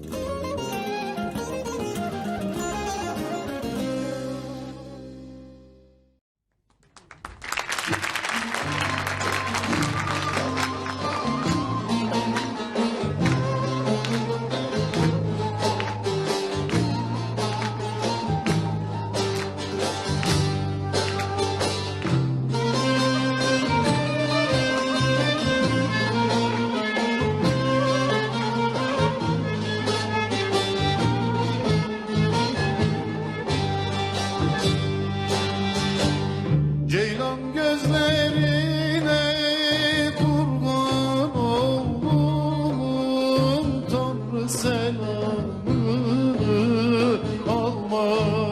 you. Gözlerine kurban oldum Tanrı selamını almaz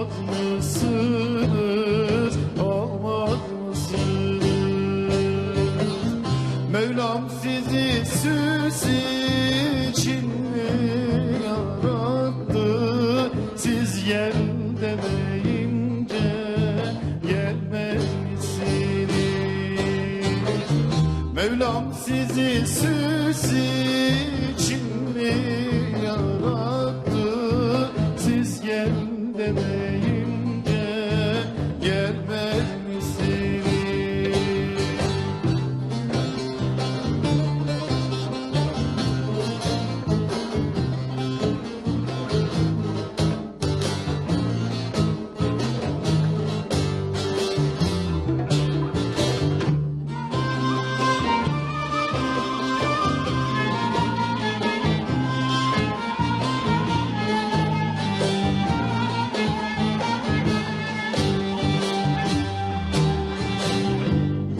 Mevlam sizi süs için mi yarattı?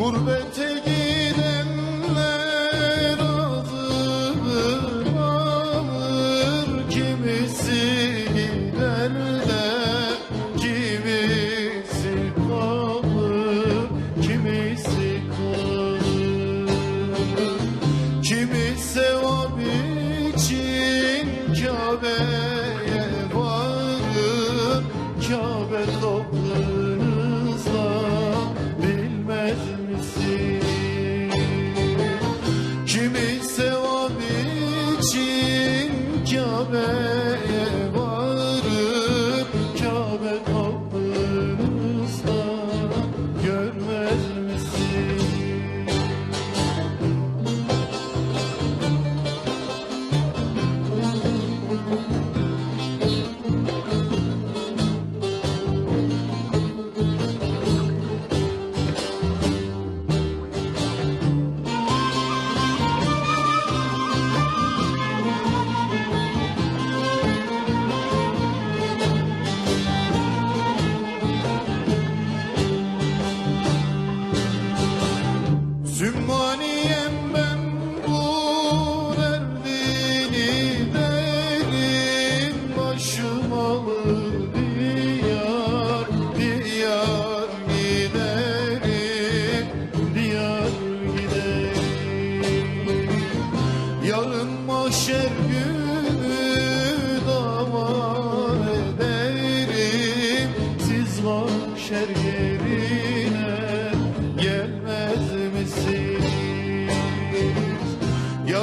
Gurbete gidenler azır alır Kimisi Amen. Sümmaniyem ben bu derdini derim Başım alır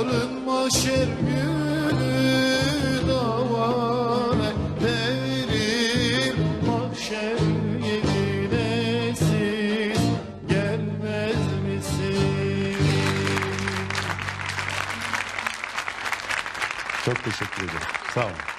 Yarın mahşer günü dava ederim Mahşer yerine siz gelmez misiniz? Çok teşekkür ederim. Sağ olun.